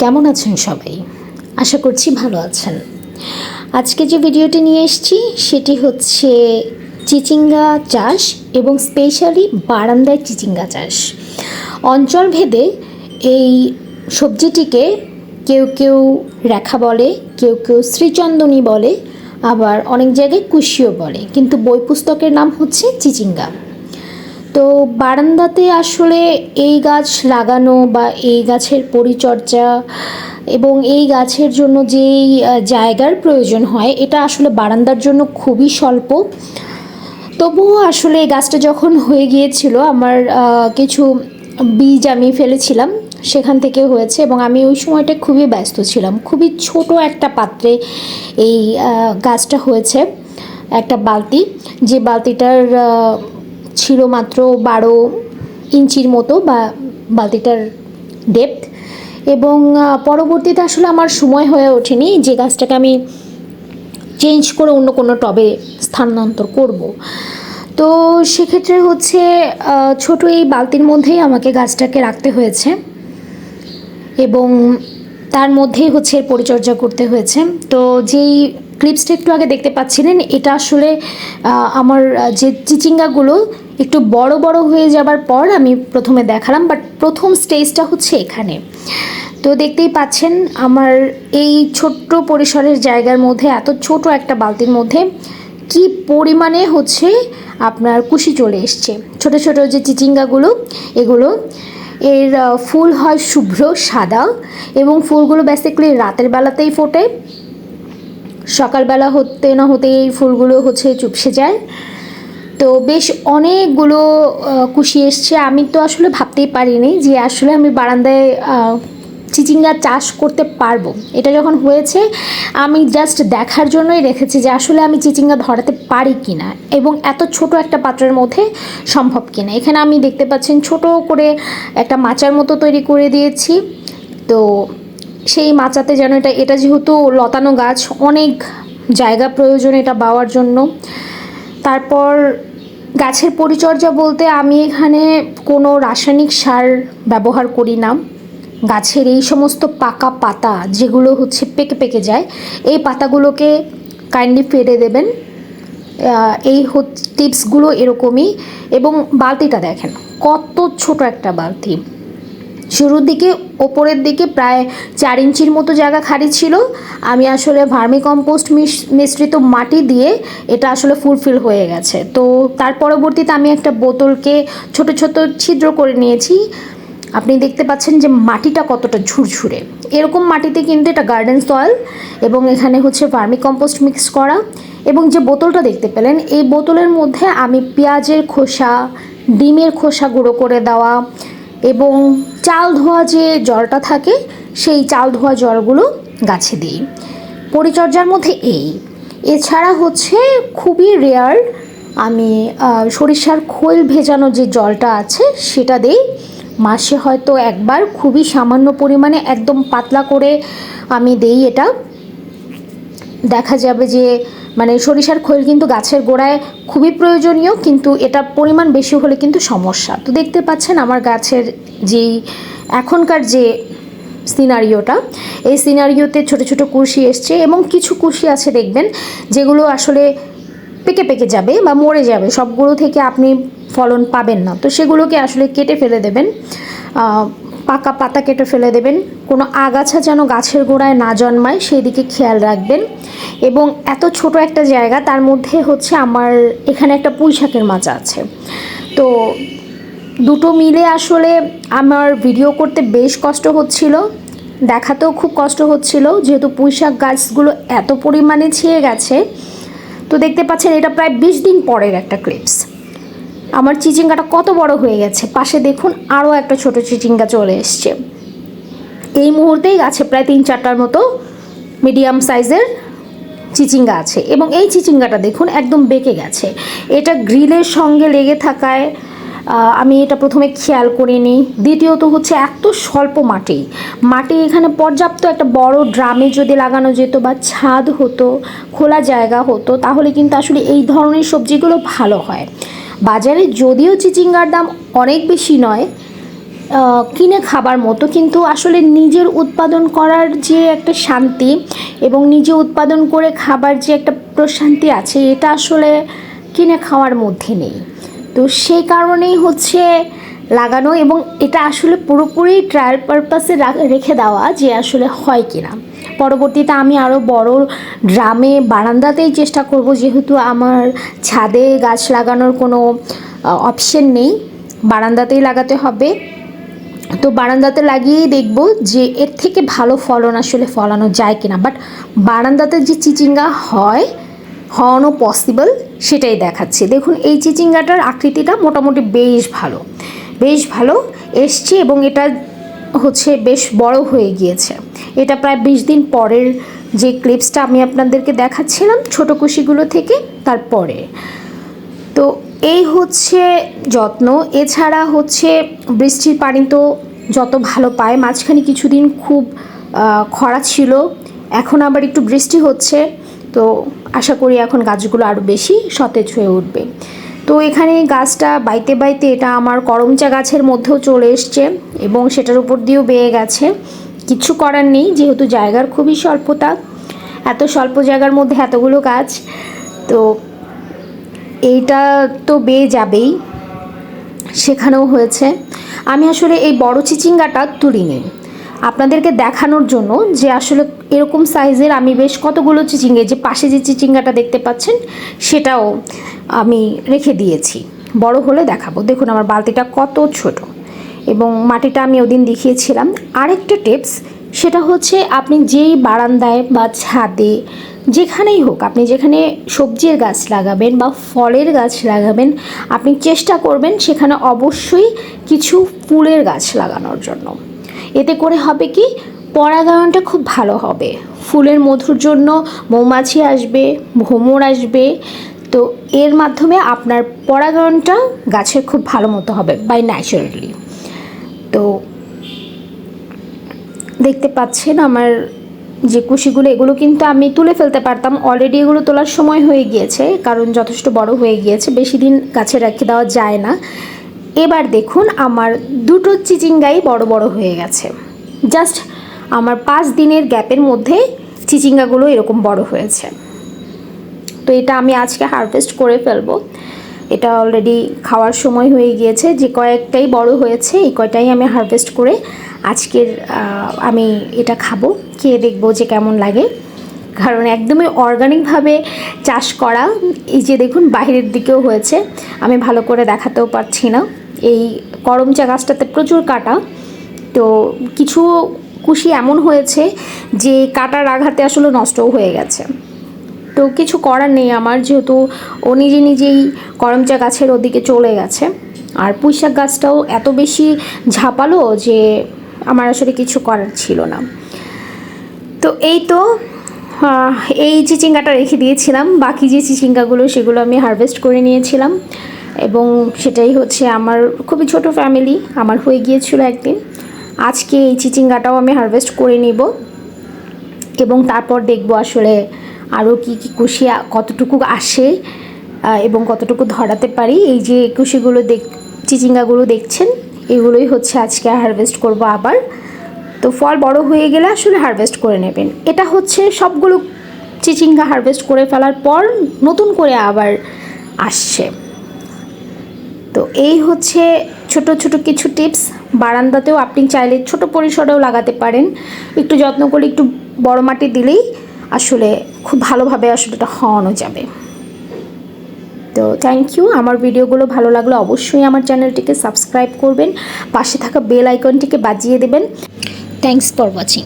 কেমন আছেন সবাই? আশা করছি ভালো আছেন। আজকে যে ভিডিওটি নিয়ে এসেছি, সেটি হচ্ছে চিচিঙ্গা চাষ এবং স্পেশালি বারান্দায় চিচিঙ্গা চাষ। অঞ্চল ভেদে এই সবজিটিকে কেউ কেউ রেখা বলে, কেউ কেউ শ্রীচন্দনী বলে, আবার অনেক জায়গায় কুশিও বলে। কিন্তু বই পুস্তকের নাম হচ্ছে চিচিঙ্গা। তো বারান্দাতে আসলে এই গাছ লাগানো বা এই গাছের পরিচর্যা এবং এই গাছের জন্য যেই জায়গার প্রয়োজন হয়, এটা আসলে বারান্দার জন্য খুবই স্বল্প। তবুও আসলে এই গাছটা যখন হয়ে গিয়েছিল, আমার কিছু বীজ আমি ফেলেছিলাম, সেখান থেকে হয়েছে এবং আমি ওই সময়টা খুবই ব্যস্ত ছিলাম। খুবই ছোট একটা পাত্রে এই গাছটা হয়েছে, একটা বালতি। যে বালতিটার মাত্র বারো ইঞ্চির মতো বা বালতিটার ডেপথ এবং পরবর্তীতে আসলে আমার সময় হয়ে ওঠেনি। যে গাছটাকে আমি চেঞ্জ করে অন্য কোনো টবে স্থানান্তর করব। তো সেক্ষেত্রে হচ্ছে ছোট এই বালতির মধ্যেই আমাকে গাছটাকে রাখতে হয়েছে। এবং তার মধ্যেই হচ্ছে এর পরিচর্যা করতে হয়েছে। তো যেই ক্লিপসটা একটু আগে দেখতে পাচ্ছিলেন, এটা আসলে আমার যে চিচিঙ্গাগুলো একটু বড় বড় হয়ে যাবার পর আমি প্রথমে দেখালাম বাট প্রথম স্টেজটা হচ্ছে এখানে। তো দেখতেই পাচ্ছেন আমার এই ছোট্ট পরিসরের জায়গার মধ্যে, এত ছোট একটা বালতির মধ্যে কি পরিমাণে হচ্ছে আপনার কুশি চলে এসছে। ছোট ছোট যে চিচিঙ্গাগুলো, এগুলো, এর ফুল হয় শুভ্র সাদা এবং ফুলগুলো বেসিক্যালি রাতের বেলাতেই ফোটে। সকালবেলা হতে না হতে এই ফুলগুলো হচ্ছে চুপসে যায়। তো বেশ অনেকগুলো কুশি এসছে। আমি তো আসলে ভাবতেই পারিনি যে আসলে আমি বারান্দায় চিচিঙ্গা চাষ করতে পারব। এটা যখন হয়েছে, আমি জাস্ট দেখার জন্যই রেখেছি যে আসলে আমি চিচিঙ্গা ধরাতে পারি কি না এবং এত ছোট একটা পাত্রের মধ্যে সম্ভব কি না এখানে আমি দেখতে পাচ্ছেন ছোট করে একটা মাচার মতো তৈরি করে দিয়েছি। তো সেই মাচাতে যেন এটা এটা যেহেতু লতানো গাছ, অনেক জায়গা প্রয়োজন এটা বাওয়ার জন্য। তারপর গাছের পরিচর্যা বলতে আমি এখানে কোনো রাসায়নিক সার ব্যবহার করি না। গাছের এই সমস্ত পাকা পাতা যেগুলো হচ্ছে পেকে পেকে যায়, এই পাতাগুলোকে কাইন্ডলি ফেলে দেবেন। এই টিপসগুলো এরকমই এবং বালতিটা দেখেন, কত ছোট একটা বালতি। শুরুর দিকে, ওপরের দিকে প্রায় চার ইঞ্চির মতো জায়গা খালি ছিল। আমি আসলে ভার্মি কম্পোস্ট মিশ্রিত মাটি দিয়ে এটা আসলে ফুলফিল হয়ে গেছে। তো তার পরবর্তীতে আমি একটা বোতলকে ছোট ছোট ছিদ্র করে নিয়েছি। আপনি দেখতে পাচ্ছেন যে মাটিটা কতটা ঝুরঝুরে। এরকম মাটিতে কিন্তু এটা গার্ডেন সয়েল এবং এখানে হচ্ছে ভার্মি কম্পোস্ট মিক্স করা। এবং যে বোতলটা দেখতে পেলেন, এই বোতলের মধ্যে আমি পেঁয়াজের খোসা, ডিমের খোসা গুঁড়ো করে দেওয়া এবং চাল ধোয়া যে জলটা থাকে, সেই চাল ধোয়া জলগুলো গাছে দিই। পরিচর্যার মধ্যে এই। এছাড়া হচ্ছে খুবই রেয়ার আমি সরিষার খোল ভেজানো যে জলটা আছে, সেটা দিই। মাসে হয়তো একবার, খুবই সামান্য পরিমাণে, একদম পাতলা করে আমি দেই এটা। দেখা যাবে যে মানে সরিষার খৈল কিন্তু গাছের গোড়ায় খুবই প্রয়োজনীয়, কিন্তু এটা পরিমাণ বেশি হলে কিন্তু সমস্যা। তো দেখতে পাচ্ছেন আমার গাছের যেই এখনকার যে সিনারিওটা এই সিনারিওতে ছোট ছোট কুশি এসছে এবং কিছু কুশি আছে দেখবেন, যেগুলো আসলে পেকে পেকে যাবে বা মরে যাবে, সবগুলো থেকে আপনি ফলন পাবেন না। তো সেগুলোকে আসলে কেটে ফেলে দেবেন পাকা পাতা কেটে ফেলে দেবেন, কোনো আগাছা যেন গাছের গোড়ায় না জন্মায়, সেই দিকে খেয়াল রাখবেন। এবং এত ছোট একটা জায়গা, তার মধ্যে হচ্ছে আমার এখানে একটা পুঁই শাকের মাচা আছে। তো দুটো মিলে আসলে আমার ভিডিও করতে বেশ কষ্ট হচ্ছিল, দেখাতেও খুব কষ্ট হচ্ছিল, যেহেতু পুঁই শাক গাছগুলো এত পরিমাণে ছেয়ে গেছে। তো দেখতে পাচ্ছেন, এটা প্রায় বিশ দিন পরের একটা ক্লিপস আমার চিচিঙ্গাটা কত বড় হয়ে গেছে। পাশে দেখুন, আরও একটা ছোট চিচিঙ্গা চলে এসছে। এই মুহূর্তেই গাছে প্রায় তিন চারটার মতো মিডিয়াম সাইজের চিচিঙ্গা আছে। এবং এই চিচিঙ্গাটা দেখুন একদম বেঁকে গেছে। এটা গ্রিলের সঙ্গে লেগে থাকায় আমি এটা প্রথমে খেয়াল করিনি। দ্বিতীয়ত হচ্ছে এত স্বল্প মাটি। মাটি এখানে পর্যাপ্ত একটা বড় ড্রামে যদি লাগানো যেত বা ছাদ হতো, খোলা জায়গা হতো, তাহলে কিন্তু আসলে এই ধরনের সবজিগুলো ভালো হয়। বাজারে যদিও চিচিঙ্গার দাম অনেক বেশি নয় কিনে খাবার মতো, কিন্তু আসলে নিজের উৎপাদন করার যে একটা শান্তি এবং নিজে উৎপাদন করে খাবার যে একটা প্রশান্তি আছে, এটা আসলে কিনে খাওয়ার মধ্যে নেই। তো সেই কারণেই হচ্ছে লাগানো এবং এটা আসলে পুরোপুরি ট্রায়াল পারপাসে রেখে দেওয়া যে আসলে হয় কিনা। পরবর্তীতে আমি আরও বড় ড্রামে, বারান্দাতেই চেষ্টা করব, যেহেতু আমার ছাদে গাছ লাগানোর কোনো অপশন নেই। বারান্দাতেই লাগাতে হবে। তো বারান্দাতে লাগিয়েই দেখব যে এর থেকে ভালো ফলন আসলে ফলানো যায় কিনা। বাট বারান্দাতে যে চিচিঙ্গা হয়, হওয়ানো পসিবল সেটাই দেখাচ্ছে। দেখুন, এই চিচিঙ্গাটার আকৃতিটা মোটামুটি বেশ ভালো। বেশ ভালো এসছে এবং এটা হচ্ছে বেশ বড় হয়ে গিয়েছে। এটা প্রায় বিশ দিন পরের যে ক্লিপসটা আমি আপনাদেরকে দেখাচ্ছিলাম, ছোট কুশিগুলো থেকে তারপরে। তো এই হচ্ছে যত্ন। এছাড়া হচ্ছে বৃষ্টির পানি তো যত ভালো পায়। মাঝখানে কিছুদিন খুব খরা ছিল। এখন আবার একটু বৃষ্টি হচ্ছে। তো আশা করি এখন গাছগুলো আরও বেশি সতেজ হয়ে উঠবে। তো এখানে গাছটা বাইতে বাইতে এটা আমার করমচা গাছের মধ্যেও চলে এসছে এবং সেটার উপর দিয়েও বেয়ে গেছে। কিছু করার নেই, যেহেতু জায়গার খুবই স্বল্পতা। এত স্বল্প জায়গার মধ্যে এতগুলো গাছ। তো এইটা তো বেয়ে যাবেই। সেখানেও হয়েছে। আমি আসলে এই বড় চিচিঙ্গাটা তুলিনি। আপনাদেরকে দেখানোর জন্য যে আসলে এরকম সাইজের আমি বেশ কতগুলো চিচিঙ্গে, যে পাশে যে চিচিঙ্গাটা দেখতে পাচ্ছেন, সেটাও আমি রেখে দিয়েছি। বড় হলে দেখাবো। দেখুন, আমার বালতিটা কত ছোট। এবং মাটিটা আমি ওদিন দেখিয়েছিলাম। আরেকটা টিপস, সেটা হচ্ছে আপনি যেই বারান্দায় বা ছাদে যেখানেই হোক, আপনি যেখানে সবজির গাছ লাগাবেন বা ফলের গাছ লাগাবেন, আপনি চেষ্টা করবেন সেখানে অবশ্যই কিছু ফুলের গাছ লাগানোর জন্য। এতে করে হবে কি, পরাগায়নটা খুব ভালো হবে। ফুলের মধুর জন্য মৌমাছি আসবে ভ্রমর আসবে, তো এর মাধ্যমে আপনার পরাগায়নটা গাছের খুব ভালো মতো হবে বাই ন্যাচারালি তো দেখতে পাচ্ছেন আমার যে কুশিগুলো, এগুলো কিন্তু আমি তুলে ফেলতে পারতাম। অলরেডি এগুলো তোলার সময় হয়ে গিয়েছে, কারণ যথেষ্ট বড় হয়ে গিয়েছে, বেশি দিন গাছে রেখে দেওয়া যায় না। এবার দেখুন, আমার দুটো চিচিঙ্গাই বড় বড় হয়ে গেছে। জাস্ট আমার পাঁচ দিনের গ্যাপের মধ্যে চিচিঙ্গাগুলো এরকম বড় হয়েছে। তো এটা আমি আজকে হারভেস্ট করে ফেলব। এটা অলরেডি খাওয়ার সময় হয়ে গিয়েছে। যে কয়েকটাই বড় হয়েছে, এই কয়টাই আমি হারভেস্ট করে আজকের আমি এটা খাব। খেয়ে দেখব যে কেমন লাগে। কারণ একদমই অর্গানিকভাবে চাষ করা, এই যে দেখুন বাইরের দিকেও হয়েছে। আমি ভালো করে দেখাতেও পারছি না। এই করমচা গাছটাতে প্রচুর কাটা। তো কিছু কুশি এমন হয়েছে যে কাটার আঘাতে আসলে নষ্টও হয়ে গেছে। তো কিছু করার নেই আমার, যেহেতু ও নিজে নিজেই করমচা গাছের ওদিকে চলে গেছে। আর পুঁইশাক গাছটাও এত বেশি ঝাপালো যে আমার আসলে কিছু করার ছিল না। তো এই তো এই চিচিঙ্গাটা রেখে দিয়েছিলাম। বাকি যে চিচিঙ্গাগুলো সেগুলো আমি হারভেস্ট করে নিয়েছিলাম। এবং সেটাই হচ্ছে আমার খুবই ছোট ফ্যামিলি আমার হয়ে গিয়েছিল একদিন। আজকে এই চিচিঙ্গাটাও আমি হারভেস্ট করে নিব। এবং তারপর দেখব আসলে আরও কি কি কুশি কতটুকু আসে এবং কতটুকু ধরাতে পারি, এই যে কুশিগুলো দেখ, চিচিঙ্গাগুলো দেখছেন, এগুলোই হচ্ছে আজকে হারভেস্ট করব আবার। তো ফল বড় হয়ে গেলে আসলে হারভেস্ট করে নেবেন। এটা হচ্ছে সবগুলো চিচিঙ্গা হারভেস্ট করে ফেলার পর নতুন করে আবার আসছে। তো এই হচ্ছে ছোট ছোট কিছু টিপস বারান্দাতেও আপনি চাইলে ছোট পরিসরেও লাগাতে পারেন। একটু যত্ন করে একটু বড় মাটি দিলেই আসলে খুব ভালোভাবে আসলে এটা হওয়ানো যাবে। তো থ্যাংক ইউ আমার ভিডিওগুলো ভালো লাগলে অবশ্যই আমার চ্যানেলটিকে সাবস্ক্রাইব করবেন। পাশে থাকা বেল আইকনটিকে বাজিয়ে দেবেন। Thanks for watching